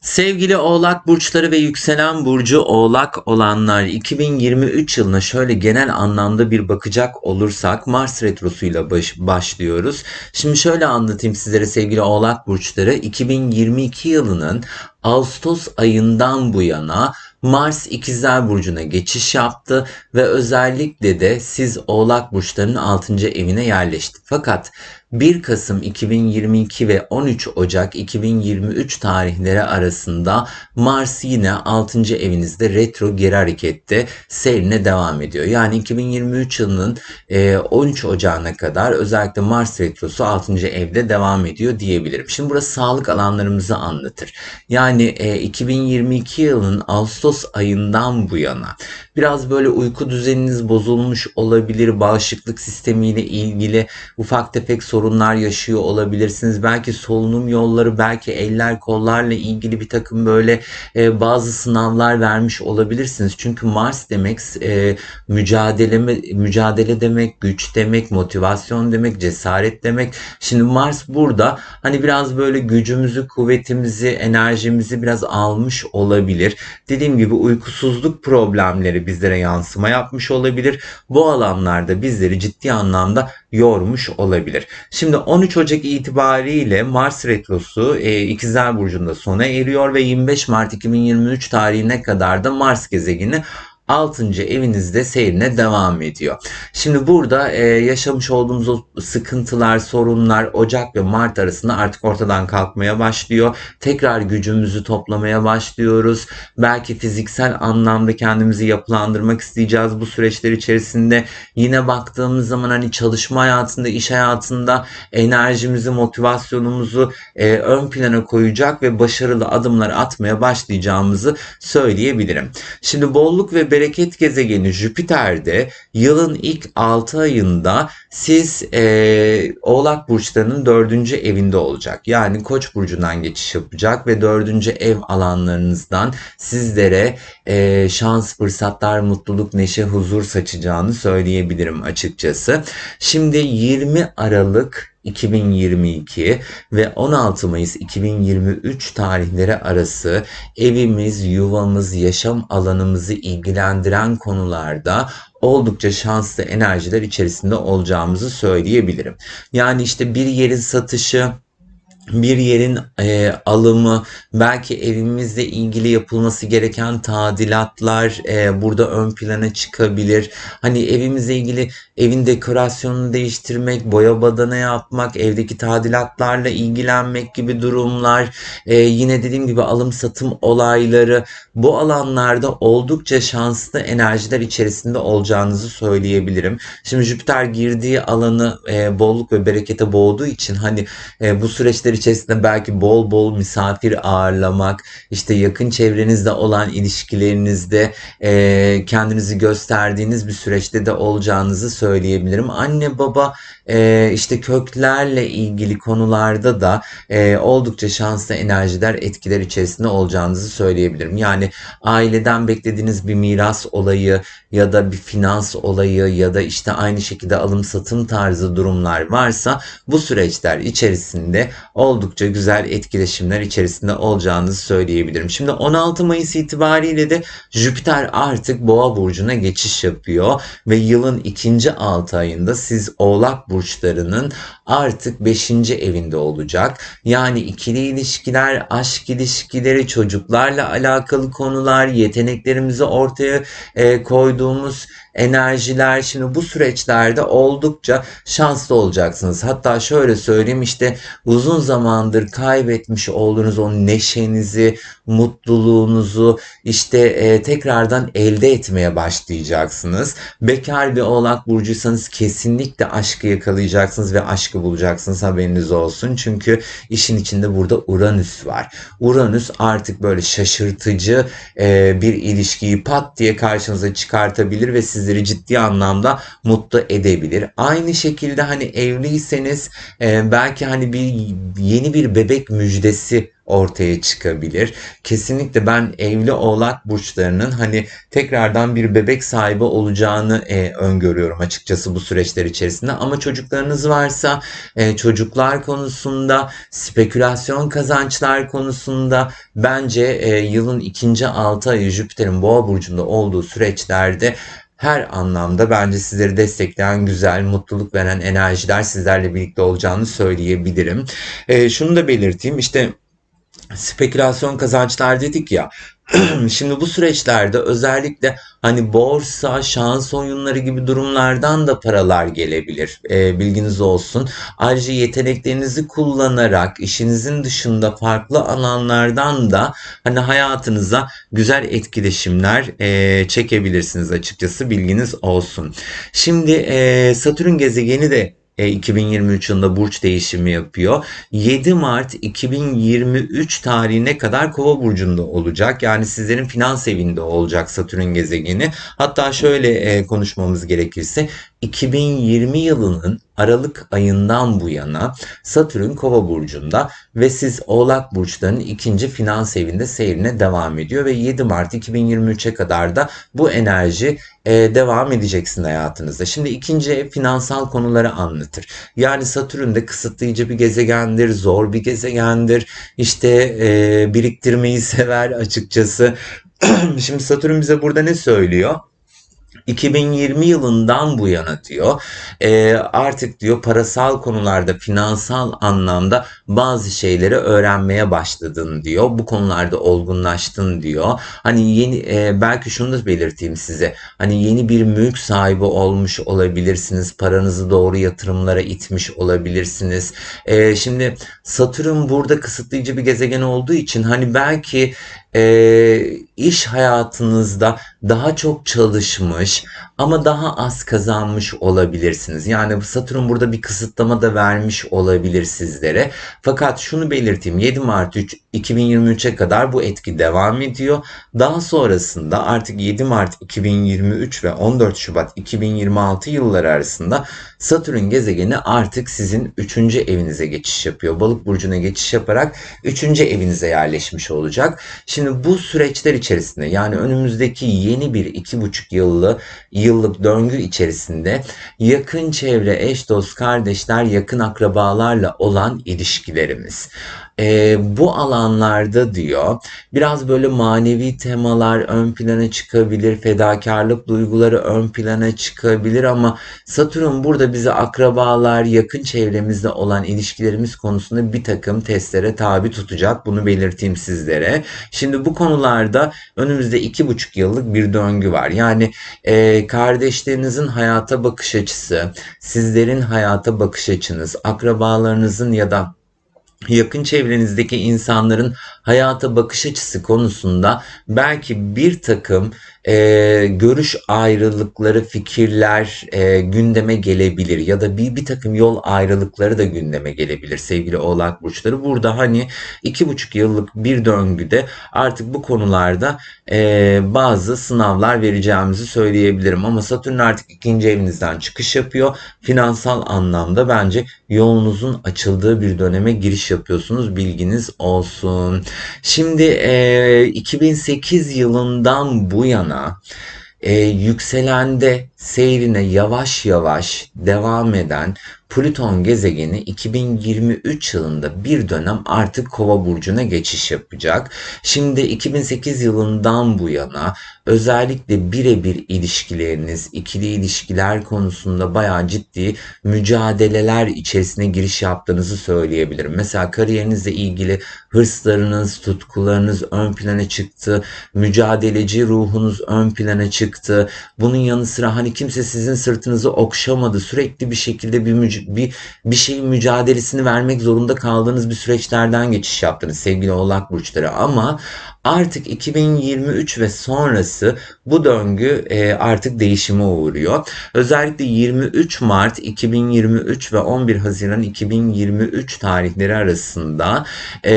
Sevgili Oğlak burçları ve yükselen burcu Oğlak olanlar 2023 yılına şöyle genel anlamda bir bakacak olursak Mars retrosuyla baş, başlıyoruz. Şimdi şöyle anlatayım sizlere sevgili Oğlak burçları 2022 yılının Ağustos ayından bu yana Mars İkizler Burcu'na geçiş yaptı ve özellikle de siz Oğlak Burçları'nın 6. evine yerleşti. Fakat 1 Kasım 2022 ve 13 Ocak 2023 tarihleri arasında Mars yine 6. evinizde retro geri harekette seyrine devam ediyor. Yani 2023 yılının e, 13 Ocağı'na kadar özellikle Mars retrosu 6. evde devam ediyor diyebilirim. Şimdi burası sağlık alanlarımızı anlatır. Yani e, 2022 yılının Ağustos ayından bu yana biraz böyle uyku düzeniniz bozulmuş olabilir. Bağışıklık sistemiyle ilgili ufak tefek sorunlar yaşıyor olabilirsiniz. Belki solunum yolları, belki eller kollarla ilgili bir takım böyle e, bazı sınavlar vermiş olabilirsiniz. Çünkü Mars demek e, mücadele mücadele demek, güç demek, motivasyon demek, cesaret demek. Şimdi Mars burada hani biraz böyle gücümüzü, kuvvetimizi, enerjimizi biraz almış olabilir. Dediğim gibi uykusuzluk problemleri bizlere yansıma yapmış olabilir. Bu alanlarda bizleri ciddi anlamda yormuş olabilir. Şimdi 13 Ocak itibariyle Mars retrosu e, İkizler Burcu'nda sona eriyor ve 25 Mart 2023 tarihine kadar da Mars gezegeni 6. evinizde seyrine devam ediyor. Şimdi burada e, yaşamış olduğumuz o sıkıntılar, sorunlar Ocak ve Mart arasında artık ortadan kalkmaya başlıyor. Tekrar gücümüzü toplamaya başlıyoruz. Belki fiziksel anlamda kendimizi yapılandırmak isteyeceğiz bu süreçler içerisinde. Yine baktığımız zaman hani çalışma hayatında, iş hayatında enerjimizi, motivasyonumuzu e, ön plana koyacak ve başarılı adımlar atmaya başlayacağımızı söyleyebilirim. Şimdi bolluk ve bereket gezegeni Jüpiter'de yılın ilk 6 ayında siz e, Oğlak Burçlarının 4. evinde olacak. Yani Koç Burcu'ndan geçiş yapacak ve 4. ev alanlarınızdan sizlere e, şans, fırsatlar, mutluluk, neşe, huzur saçacağını söyleyebilirim açıkçası. Şimdi 20 Aralık 2022 ve 16 Mayıs 2023 tarihleri arası evimiz, yuvamız, yaşam alanımızı ilgilendiren konularda oldukça şanslı enerjiler içerisinde olacağımızı söyleyebilirim. Yani işte bir yerin satışı, bir yerin e, alımı, belki evimizle ilgili yapılması gereken tadilatlar e, burada ön plana çıkabilir. Hani evimizle ilgili evin dekorasyonunu değiştirmek, boya badana yapmak, evdeki tadilatlarla ilgilenmek gibi durumlar. E, yine dediğim gibi alım satım olayları bu alanlarda oldukça şanslı enerjiler içerisinde olacağınızı söyleyebilirim. Şimdi Jüpiter girdiği alanı e, bolluk ve berekete boğduğu için hani e, bu süreçler içerisinde belki bol bol misafir ağırlamak, işte yakın çevrenizde olan ilişkilerinizde e, kendinizi gösterdiğiniz bir süreçte de olacağınızı söyleyebilirim. Anne baba e, işte köklerle ilgili konularda da e, oldukça şanslı enerjiler, etkiler içerisinde olacağınızı söyleyebilirim. Yani aileden beklediğiniz bir miras olayı ya da bir finans olayı ya da işte aynı şekilde alım satım tarzı durumlar varsa bu süreçler içerisinde oldukça güzel etkileşimler içerisinde olacağınızı söyleyebilirim. Şimdi 16 Mayıs itibariyle de Jüpiter artık Boğa burcuna geçiş yapıyor ve yılın ikinci 6 ayında siz Oğlak burçlarının artık 5. evinde olacak. Yani ikili ilişkiler, aşk ilişkileri, çocuklarla alakalı konular, yeteneklerimizi ortaya e, koyduğumuz enerjiler şimdi bu süreçlerde oldukça şanslı olacaksınız. Hatta şöyle söyleyeyim işte uzun zamandır kaybetmiş olduğunuz o neşenizi, mutluluğunuzu işte e, tekrardan elde etmeye başlayacaksınız. Bekar bir oğlak burcuysanız kesinlikle aşkı yakalayacaksınız ve aşkı bulacaksınız haberiniz olsun. Çünkü işin içinde burada Uranüs var. Uranüs artık böyle şaşırtıcı e, bir ilişkiyi pat diye karşınıza çıkartabilir ve sizleri ciddi anlamda mutlu edebilir. Aynı şekilde hani evliyseniz e, belki hani bir yeni bir bebek müjdesi ortaya çıkabilir. Kesinlikle ben evli oğlak burçlarının hani tekrardan bir bebek sahibi olacağını e, öngörüyorum açıkçası bu süreçler içerisinde. Ama çocuklarınız varsa e, çocuklar konusunda, spekülasyon kazançlar konusunda bence e, yılın ikinci altı ayı Jüpiter'in boğa burcunda olduğu süreçlerde her anlamda bence sizleri destekleyen güzel, mutluluk veren enerjiler sizlerle birlikte olacağını söyleyebilirim. E, şunu da belirteyim işte spekülasyon kazançlar dedik ya. Şimdi bu süreçlerde özellikle hani borsa, şans oyunları gibi durumlardan da paralar gelebilir. E, bilginiz olsun. Ayrıca yeteneklerinizi kullanarak işinizin dışında farklı alanlardan da hani hayatınıza güzel etkileşimler e, çekebilirsiniz açıkçası bilginiz olsun. Şimdi e, Satürn gezegeni de 2023 yılında burç değişimi yapıyor. 7 Mart 2023 tarihine kadar Kova burcunda olacak. Yani sizlerin finans evinde olacak Satürn gezegeni. Hatta şöyle e, konuşmamız gerekirse 2020 yılının Aralık ayından bu yana Satürn Kova burcunda ve siz Oğlak burçlarının ikinci finans evinde seyrine devam ediyor ve 7 Mart 2023'e kadar da bu enerji e, devam edeceksin hayatınızda. Şimdi ikinci ev finansal konuları anlatır. Yani Satürn de kısıtlayıcı bir gezegendir, zor bir gezegendir. İşte e, biriktirmeyi sever açıkçası. Şimdi Satürn bize burada ne söylüyor? 2020 yılından bu yana diyor e, artık diyor parasal konularda finansal anlamda bazı şeyleri öğrenmeye başladın diyor. Bu konularda olgunlaştın diyor. Hani yeni e, belki şunu da belirteyim size. Hani yeni bir mülk sahibi olmuş olabilirsiniz. Paranızı doğru yatırımlara itmiş olabilirsiniz. E, şimdi Satürn burada kısıtlayıcı bir gezegen olduğu için hani belki e, iş hayatınızda daha çok çalışmış ama daha az kazanmış olabilirsiniz. Yani Satürn burada bir kısıtlama da vermiş olabilir sizlere. Fakat şunu belirteyim 7 Mart 3, 2023'e kadar bu etki devam ediyor. Daha sonrasında artık 7 Mart 2023 ve 14 Şubat 2026 yılları arasında Satürn gezegeni artık sizin 3. evinize geçiş yapıyor. Balık burcuna geçiş yaparak 3. evinize yerleşmiş olacak. Şimdi bu süreçler içerisinde yani önümüzdeki yeni bir 2,5 yıllı yıllık döngü içerisinde yakın çevre, eş dost, kardeşler, yakın akrabalarla olan ilişkilerimiz e, bu alanlarda diyor biraz böyle manevi temalar ön plana çıkabilir, fedakarlık duyguları ön plana çıkabilir ama Satürn burada bize akrabalar, yakın çevremizde olan ilişkilerimiz konusunda bir takım testlere tabi tutacak. Bunu belirteyim sizlere. Şimdi bu konularda önümüzde iki buçuk yıllık bir döngü var. Yani e, kardeşlerinizin hayata bakış açısı, sizlerin hayata bakış açınız, akrabalarınızın ya da yakın çevrenizdeki insanların hayata bakış açısı konusunda belki bir takım e, görüş ayrılıkları, fikirler e, gündeme gelebilir ya da bir bir takım yol ayrılıkları da gündeme gelebilir sevgili Oğlak burçları. Burada hani iki buçuk yıllık bir döngüde artık bu konularda e, bazı sınavlar vereceğimizi söyleyebilirim. Ama Satürn artık ikinci evinizden çıkış yapıyor. Finansal anlamda bence yolunuzun açıldığı bir döneme giriş yapıyorsunuz. Bilginiz olsun. Şimdi e, 2008 yılından bu yana e, yükselende seyrine yavaş yavaş devam eden Plüton gezegeni 2023 yılında bir dönem artık Kova burcuna geçiş yapacak. Şimdi 2008 yılından bu yana özellikle birebir ilişkileriniz, ikili ilişkiler konusunda bayağı ciddi mücadeleler içerisine giriş yaptığınızı söyleyebilirim. Mesela kariyerinizle ilgili hırslarınız, tutkularınız ön plana çıktı, mücadeleci ruhunuz ön plana çıktı. Bunun yanı sıra hani kimse sizin sırtınızı okşamadı. Sürekli bir şekilde bir bir bir şeyin mücadelesini vermek zorunda kaldığınız bir süreçlerden geçiş yaptınız sevgili Oğlak burçları ama artık 2023 ve sonrası bu döngü e, artık değişime uğruyor. Özellikle 23 Mart 2023 ve 11 Haziran 2023 tarihleri arasında e,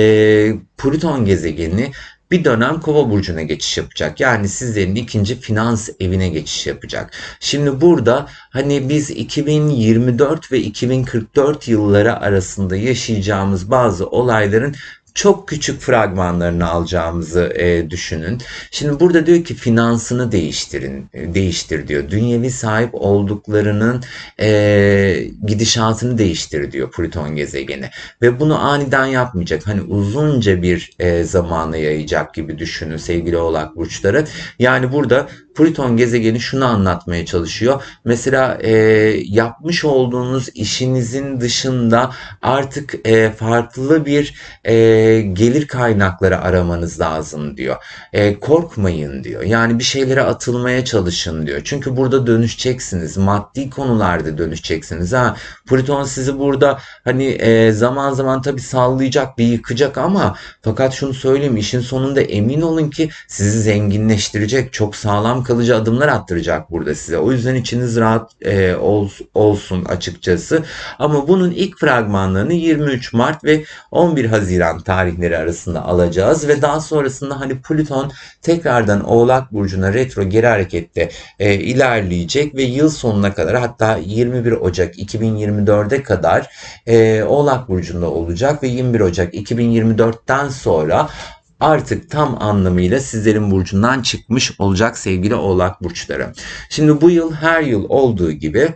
Plüton gezegeni bir dönem kova burcuna geçiş yapacak. Yani sizlerin ikinci finans evine geçiş yapacak. Şimdi burada hani biz 2024 ve 2044 yılları arasında yaşayacağımız bazı olayların çok küçük fragmanlarını alacağımızı e, düşünün. Şimdi burada diyor ki finansını değiştirin, e, değiştir diyor. Dünyevi sahip olduklarının e, gidişatını değiştir diyor Plüton gezegeni. Ve bunu aniden yapmayacak. Hani uzunca bir e, zamana yayacak gibi düşünün sevgili oğlak burçları. Yani burada Plüton gezegeni şunu anlatmaya çalışıyor. Mesela e, yapmış olduğunuz işinizin dışında artık e, farklı bir e, gelir kaynakları aramanız lazım diyor. E, korkmayın diyor. Yani bir şeylere atılmaya çalışın diyor. Çünkü burada dönüşeceksiniz. Maddi konularda dönüşeceksiniz. Ha, Plüton sizi burada hani e, zaman zaman tabii sallayacak, bir yıkacak ama fakat şunu söyleyeyim işin sonunda emin olun ki sizi zenginleştirecek, çok sağlam kalıcı adımlar attıracak burada size. O yüzden içiniz rahat e, ol, olsun açıkçası. Ama bunun ilk fragmanlarını 23 Mart ve 11 Haziran tarihleri arasında alacağız ve daha sonrasında hani Plüton tekrardan Oğlak Burcu'na retro geri harekette e, ilerleyecek ve yıl sonuna kadar hatta 21 Ocak 2024'e kadar e, Oğlak Burcu'nda olacak ve 21 Ocak 2024'ten sonra artık tam anlamıyla sizlerin burcundan çıkmış olacak sevgili Oğlak burçları. Şimdi bu yıl her yıl olduğu gibi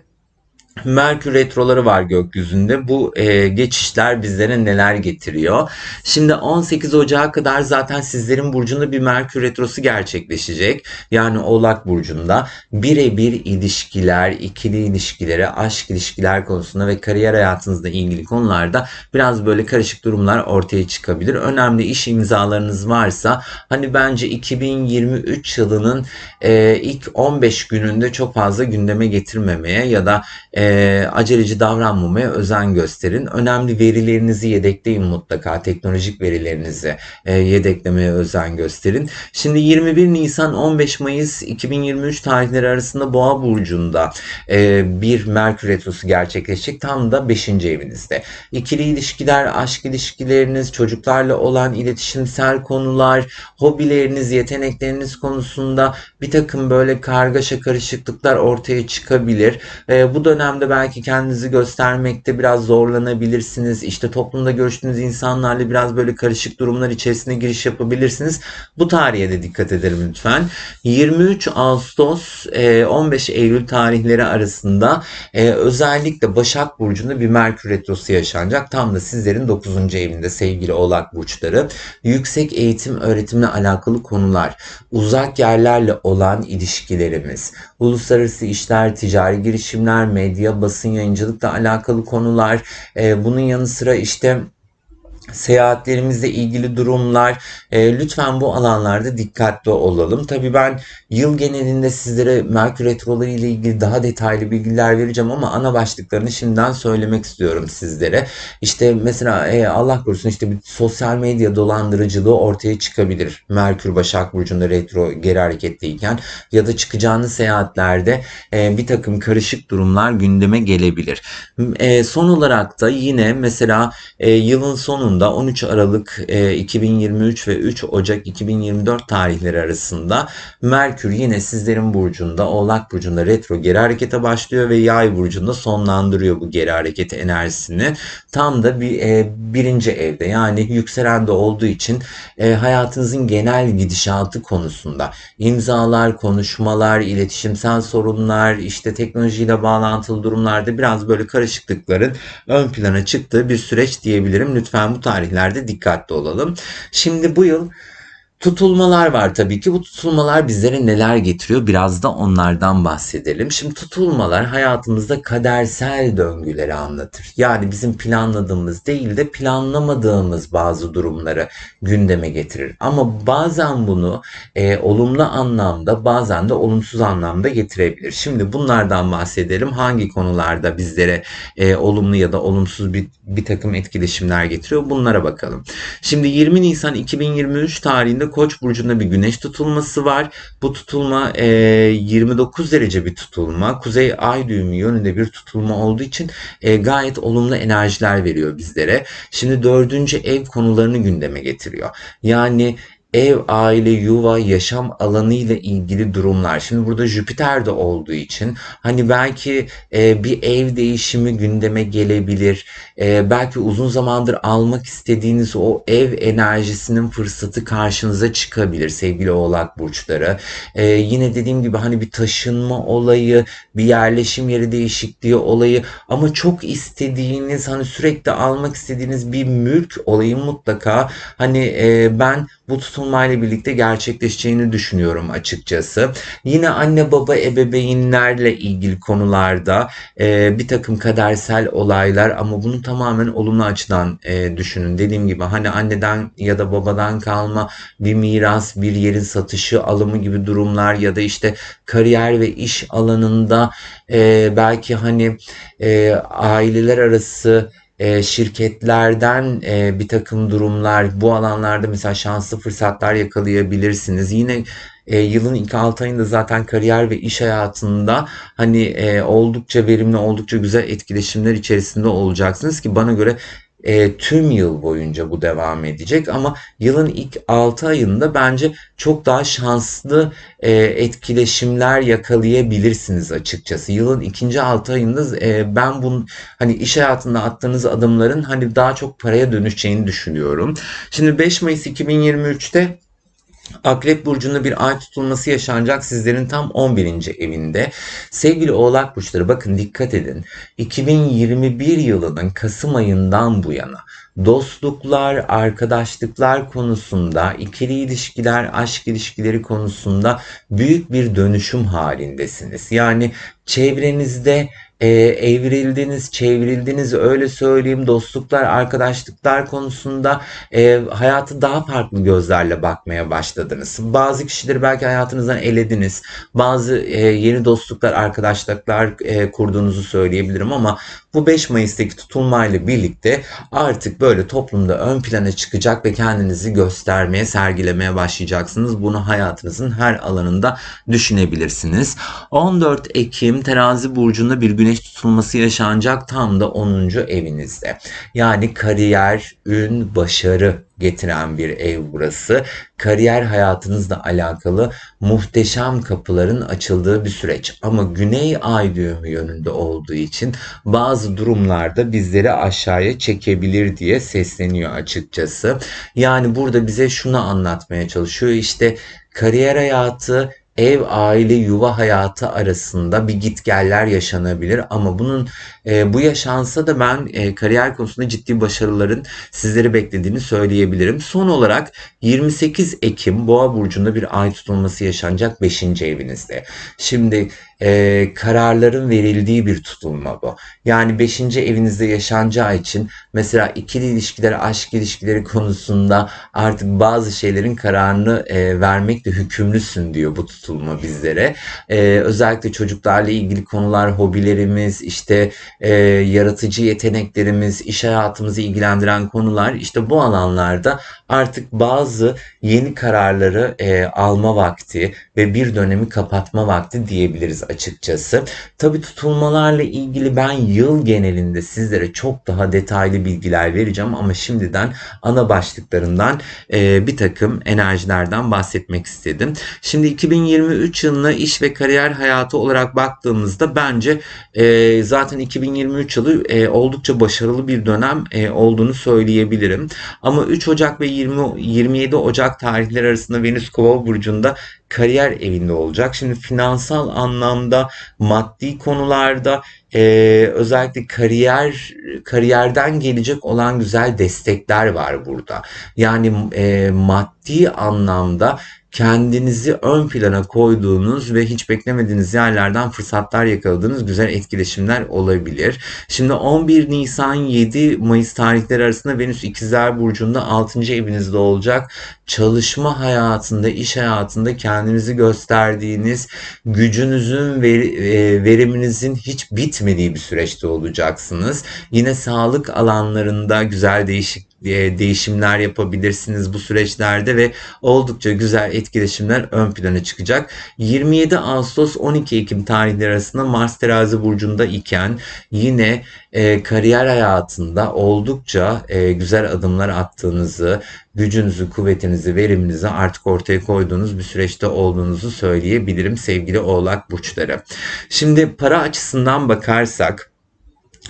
Merkür retroları var gökyüzünde. Bu e, geçişler bizlere neler getiriyor? Şimdi 18 Ocağı kadar zaten sizlerin burcunda bir Merkür retrosu gerçekleşecek. Yani Oğlak burcunda birebir ilişkiler, ikili ilişkilere, aşk ilişkiler konusunda ve kariyer hayatınızla ilgili konularda biraz böyle karışık durumlar ortaya çıkabilir. Önemli iş imzalarınız varsa hani bence 2023 yılının e, ilk 15 gününde çok fazla gündeme getirmemeye ya da e, aceleci davranmamaya özen gösterin. Önemli verilerinizi yedekleyin mutlaka. Teknolojik verilerinizi e, yedeklemeye özen gösterin. Şimdi 21 Nisan 15 Mayıs 2023 tarihleri arasında Boğa burcunda e, bir Merkür retrosu gerçekleşecek. Tam da 5. evinizde. İkili ilişkiler, aşk ilişkileriniz, çocuklarla olan iletişimsel konular, hobileriniz, yetenekleriniz konusunda bir takım böyle kargaşa karışıklıklar ortaya çıkabilir. E, bu dönemde belki kendinizi göstermekte biraz zorlanabilirsiniz. İşte toplumda görüştüğünüz insanlarla biraz böyle karışık durumlar içerisine giriş yapabilirsiniz. Bu tarihe de dikkat edelim lütfen. 23 Ağustos e, 15 Eylül tarihleri arasında e, özellikle Başak Burcu'nda bir Merkür Retrosu yaşanacak. Tam da sizlerin 9. evinde sevgili Oğlak Burçları. Yüksek eğitim öğretimle alakalı konular, uzak yerlerle olan ilişkilerimiz, uluslararası işler, ticari girişimler, medya, basın yayıncılıkla alakalı konular, e, bunun yanı sıra işte seyahatlerimizle ilgili durumlar e, lütfen bu alanlarda dikkatli olalım. Tabii ben yıl genelinde sizlere Merkür Retroları ile ilgili daha detaylı bilgiler vereceğim ama ana başlıklarını şimdiden söylemek istiyorum sizlere. İşte mesela e, Allah korusun işte bir sosyal medya dolandırıcılığı ortaya çıkabilir. Merkür Başak Burcu'nda retro geri hareketteyken ya da çıkacağınız seyahatlerde e, bir takım karışık durumlar gündeme gelebilir. E, son olarak da yine mesela e, yılın sonunda sonunda 13 Aralık 2023 ve 3 Ocak 2024 tarihleri arasında Merkür yine sizlerin burcunda Oğlak burcunda retro geri harekete başlıyor ve Yay burcunda sonlandırıyor bu geri hareket enerjisini. Tam da bir e, birinci evde yani yükselende olduğu için e, hayatınızın genel gidişatı konusunda imzalar, konuşmalar, iletişimsel sorunlar, işte teknolojiyle bağlantılı durumlarda biraz böyle karışıklıkların ön plana çıktığı bir süreç diyebilirim. Lütfen bu tarihlerde dikkatli olalım. Şimdi bu yıl Tutulmalar var tabii ki. Bu tutulmalar bizlere neler getiriyor? Biraz da onlardan bahsedelim. Şimdi tutulmalar hayatımızda kadersel döngüleri anlatır. Yani bizim planladığımız değil de planlamadığımız bazı durumları gündeme getirir. Ama bazen bunu e, olumlu anlamda bazen de olumsuz anlamda getirebilir. Şimdi bunlardan bahsedelim. Hangi konularda bizlere e, olumlu ya da olumsuz bir, bir takım etkileşimler getiriyor? Bunlara bakalım. Şimdi 20 Nisan 2023 tarihinde Koç burcunda bir güneş tutulması var. Bu tutulma e, 29 derece bir tutulma. Kuzey ay düğümü yönünde bir tutulma olduğu için e, gayet olumlu enerjiler veriyor bizlere. Şimdi dördüncü ev konularını gündeme getiriyor. Yani ev, aile, yuva, yaşam alanı ile ilgili durumlar. Şimdi burada Jüpiter de olduğu için hani belki e, bir ev değişimi gündeme gelebilir. E, belki uzun zamandır almak istediğiniz o ev enerjisinin fırsatı karşınıza çıkabilir sevgili Oğlak burçları. E, yine dediğim gibi hani bir taşınma olayı, bir yerleşim yeri değişikliği olayı ama çok istediğiniz hani sürekli almak istediğiniz bir mülk olayı mutlaka hani e, ben bu tutulmayla birlikte gerçekleşeceğini düşünüyorum açıkçası. Yine anne baba ebeveynlerle ilgili konularda e, bir takım kadersel olaylar ama bunu tamamen olumlu açıdan e, düşünün. Dediğim gibi hani anneden ya da babadan kalma bir miras, bir yerin satışı, alımı gibi durumlar ya da işte kariyer ve iş alanında e, belki hani e, aileler arası e, şirketlerden e, bir takım durumlar bu alanlarda mesela şanslı fırsatlar yakalayabilirsiniz. Yine e, yılın ilk 6 ayında zaten kariyer ve iş hayatında hani e, oldukça verimli, oldukça güzel etkileşimler içerisinde olacaksınız ki bana göre e, tüm yıl boyunca bu devam edecek ama yılın ilk 6 ayında bence çok daha şanslı e, etkileşimler yakalayabilirsiniz açıkçası. Yılın ikinci 6 ayında e, ben bunun hani iş hayatında attığınız adımların hani daha çok paraya dönüşeceğini düşünüyorum. Şimdi 5 Mayıs 2023'te Akrep burcunda bir ay tutulması yaşanacak sizlerin tam 11. evinde. Sevgili Oğlak burçları bakın dikkat edin. 2021 yılının Kasım ayından bu yana dostluklar, arkadaşlıklar konusunda, ikili ilişkiler, aşk ilişkileri konusunda büyük bir dönüşüm halindesiniz. Yani çevrenizde e, evrildiniz, çevrildiniz öyle söyleyeyim. Dostluklar, arkadaşlıklar konusunda e, hayatı daha farklı gözlerle bakmaya başladınız. Bazı kişileri belki hayatınızdan elediniz. Bazı e, yeni dostluklar, arkadaşlıklar e, kurduğunuzu söyleyebilirim ama bu 5 Mayıs'taki tutulmayla birlikte artık böyle toplumda ön plana çıkacak ve kendinizi göstermeye, sergilemeye başlayacaksınız. Bunu hayatınızın her alanında düşünebilirsiniz. 14 Ekim terazi burcunda bir güneş tutulması yaşanacak tam da 10. evinizde. Yani kariyer, ün, başarı getiren bir ev burası. Kariyer hayatınızla alakalı muhteşem kapıların açıldığı bir süreç. Ama güney ay düğümü yönünde olduğu için bazı durumlarda bizleri aşağıya çekebilir diye sesleniyor açıkçası. Yani burada bize şunu anlatmaya çalışıyor. İşte kariyer hayatı ev, aile, yuva hayatı arasında bir gitgeller yaşanabilir ama bunun e, bu yaşansa da ben e, kariyer konusunda ciddi başarıların sizleri beklediğini söyleyebilirim. Son olarak 28 Ekim Boğa burcunda bir ay tutulması yaşanacak 5. evinizde. Şimdi e, kararların verildiği bir tutulma bu. Yani 5. evinizde yaşanacağı için mesela ikili ilişkiler, aşk ilişkileri konusunda artık bazı şeylerin kararını e, vermekle hükümlüsün diyor bu tutulma bizlere. E, özellikle çocuklarla ilgili konular, hobilerimiz, işte e, yaratıcı yeteneklerimiz, iş hayatımızı ilgilendiren konular işte bu alanlarda artık bazı yeni kararları e, alma vakti ve bir dönemi kapatma vakti diyebiliriz açıkçası. Tabi tutulmalarla ilgili ben yıl genelinde sizlere çok daha detaylı bilgiler vereceğim ama şimdiden ana başlıklarından e, bir takım enerjilerden bahsetmek istedim. Şimdi 2023 yılına iş ve kariyer hayatı olarak baktığımızda bence e, zaten 2023 yılı e, oldukça başarılı bir dönem e, olduğunu söyleyebilirim. Ama 3 Ocak ve 20 27 Ocak tarihleri arasında Venüs Kova burcunda kariyer evinde olacak. Şimdi finansal anlamda, maddi konularda e, özellikle kariyer kariyerden gelecek olan güzel destekler var burada. Yani e, maddi anlamda kendinizi ön plana koyduğunuz ve hiç beklemediğiniz yerlerden fırsatlar yakaladığınız güzel etkileşimler olabilir. Şimdi 11 Nisan 7 Mayıs tarihleri arasında Venüs İkizler Burcu'nda 6. evinizde olacak. Çalışma hayatında, iş hayatında kendinizi gösterdiğiniz, gücünüzün, e, veriminizin hiç bitmediği bir süreçte olacaksınız. Yine sağlık alanlarında güzel değişik e, değişimler yapabilirsiniz bu süreçlerde ve oldukça güzel etkileşimler ön plana çıkacak. 27 Ağustos 12 Ekim tarihleri arasında Mars terazi burcunda iken yine e, kariyer hayatında oldukça e, güzel adımlar attığınızı, gücünüzü, kuvvetinizi, veriminizi artık ortaya koyduğunuz bir süreçte olduğunuzu söyleyebilirim sevgili Oğlak burçları. Şimdi para açısından bakarsak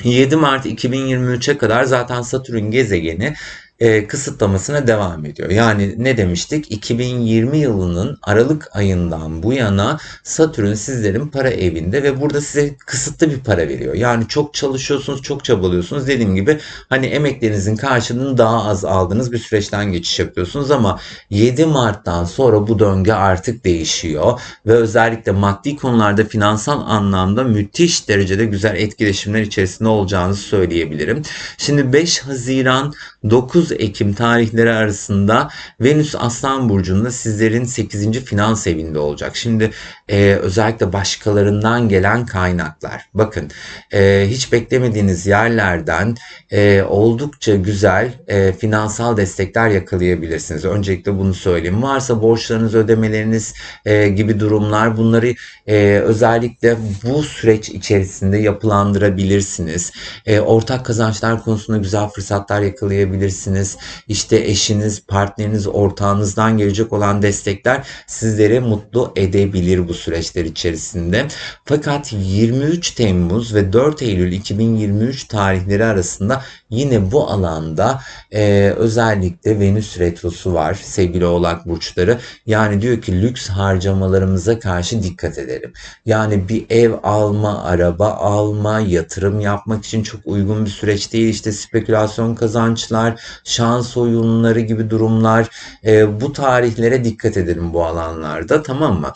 7 Mart 2023'e kadar zaten Satürn gezegeni e, kısıtlamasına devam ediyor. Yani ne demiştik? 2020 yılının Aralık ayından bu yana Satürn sizlerin para evinde ve burada size kısıtlı bir para veriyor. Yani çok çalışıyorsunuz, çok çabalıyorsunuz. Dediğim gibi hani emeklerinizin karşılığını daha az aldığınız bir süreçten geçiş yapıyorsunuz ama 7 Mart'tan sonra bu döngü artık değişiyor ve özellikle maddi konularda finansal anlamda müthiş derecede güzel etkileşimler içerisinde olacağınızı söyleyebilirim. Şimdi 5 Haziran 9 Ekim tarihleri arasında Venüs Aslan Burcu'nda sizlerin 8. finans evinde olacak. Şimdi e, özellikle başkalarından gelen kaynaklar. Bakın e, hiç beklemediğiniz yerlerden e, oldukça güzel e, finansal destekler yakalayabilirsiniz. Öncelikle bunu söyleyeyim. Varsa borçlarınız, ödemeleriniz e, gibi durumlar bunları e, özellikle bu süreç içerisinde yapılandırabilirsiniz. E, ortak kazançlar konusunda güzel fırsatlar yakalayabilirsiniz. İşte eşiniz, partneriniz, ortağınızdan gelecek olan destekler sizleri mutlu edebilir bu süreçler içerisinde. Fakat 23 Temmuz ve 4 Eylül 2023 tarihleri arasında yine bu alanda e, özellikle Venüs retrosu var sevgili oğlak burçları. Yani diyor ki lüks harcamalarımıza karşı dikkat edelim. Yani bir ev alma, araba alma, yatırım yapmak için çok uygun bir süreç değil. İşte spekülasyon kazançlar, şans oyunları gibi durumlar. E, bu tarihlere dikkat edelim bu alanlarda tamam mı?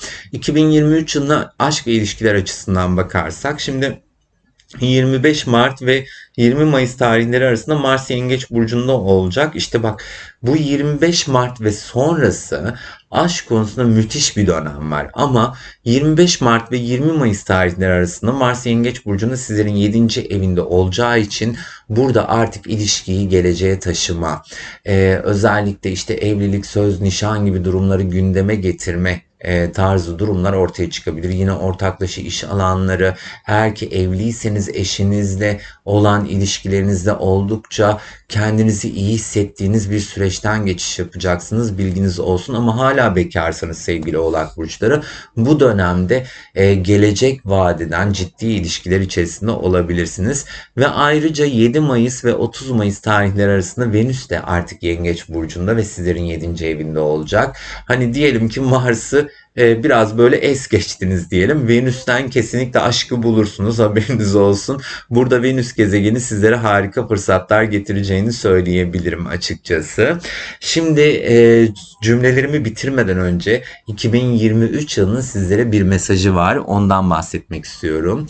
2023 yılına aşk ilişkiler açısından bakarsak şimdi 25 Mart ve 20 Mayıs tarihleri arasında Mars Yengeç burcunda olacak. İşte bak bu 25 Mart ve sonrası aşk konusunda müthiş bir dönem var. Ama 25 Mart ve 20 Mayıs tarihleri arasında Mars Yengeç burcunda sizlerin 7. evinde olacağı için burada artık ilişkiyi geleceğe taşıma, e, özellikle işte evlilik, söz, nişan gibi durumları gündeme getirme e, tarzı durumlar ortaya çıkabilir. Yine ortaklaşa iş alanları, eğer ki evliyseniz eşinizle olan ilişkilerinizde oldukça kendinizi iyi hissettiğiniz bir süreçten geçiş yapacaksınız. Bilginiz olsun ama hala bekarsanız sevgili oğlak burçları bu dönemde e, gelecek vadeden ciddi ilişkiler içerisinde olabilirsiniz. Ve ayrıca 7 Mayıs ve 30 Mayıs tarihleri arasında Venüs de artık Yengeç burcunda ve sizlerin 7. evinde olacak. Hani diyelim ki Mars'ı e, biraz böyle es geçtiniz diyelim. Venüs'ten kesinlikle aşkı bulursunuz haberiniz olsun. Burada Venüs gezegeni sizlere harika fırsatlar getireceğini söyleyebilirim açıkçası. Şimdi e, cümlelerimi bitirmeden önce 2023 yılının sizlere bir mesajı var. Ondan bahsetmek istiyorum.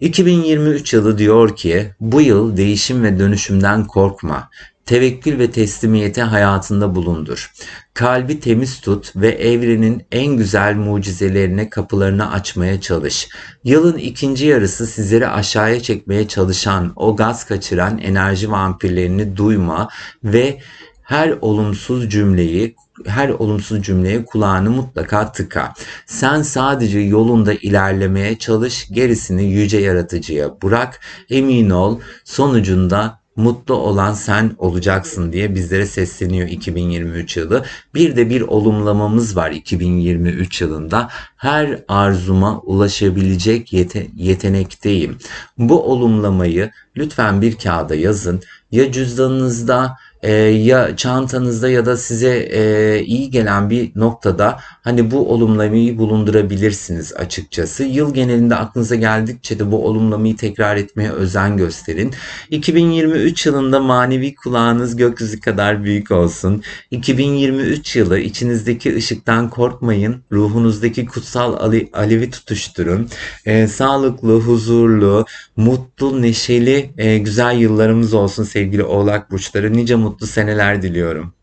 2023 yılı diyor ki bu yıl değişim ve dönüşümden korkma. Tevekkül ve teslimiyete hayatında bulundur. Kalbi temiz tut ve evrenin en güzel mucizelerine kapılarını açmaya çalış. Yılın ikinci yarısı sizleri aşağıya çekmeye çalışan, o gaz kaçıran enerji vampirlerini duyma ve her olumsuz cümleyi her olumsuz cümleye kulağını mutlaka tıka. Sen sadece yolunda ilerlemeye çalış, gerisini yüce yaratıcıya bırak. Emin ol sonucunda mutlu olan sen olacaksın diye bizlere sesleniyor 2023 yılı. Bir de bir olumlamamız var 2023 yılında. Her arzuma ulaşabilecek yete yetenekteyim. Bu olumlamayı lütfen bir kağıda yazın. Ya cüzdanınızda e, ya çantanızda ya da size e, iyi gelen bir noktada hani bu olumlamayı bulundurabilirsiniz açıkçası. Yıl genelinde aklınıza geldikçe de bu olumlamayı tekrar etmeye özen gösterin. 2023 yılında manevi kulağınız gökyüzü kadar büyük olsun. 2023 yılı içinizdeki ışıktan korkmayın. Ruhunuzdaki kutsal ali, alevi tutuşturun. E, sağlıklı, huzurlu, mutlu, neşeli, e, güzel yıllarımız olsun sevgili oğlak burçları. Nice mutlu seneler diliyorum.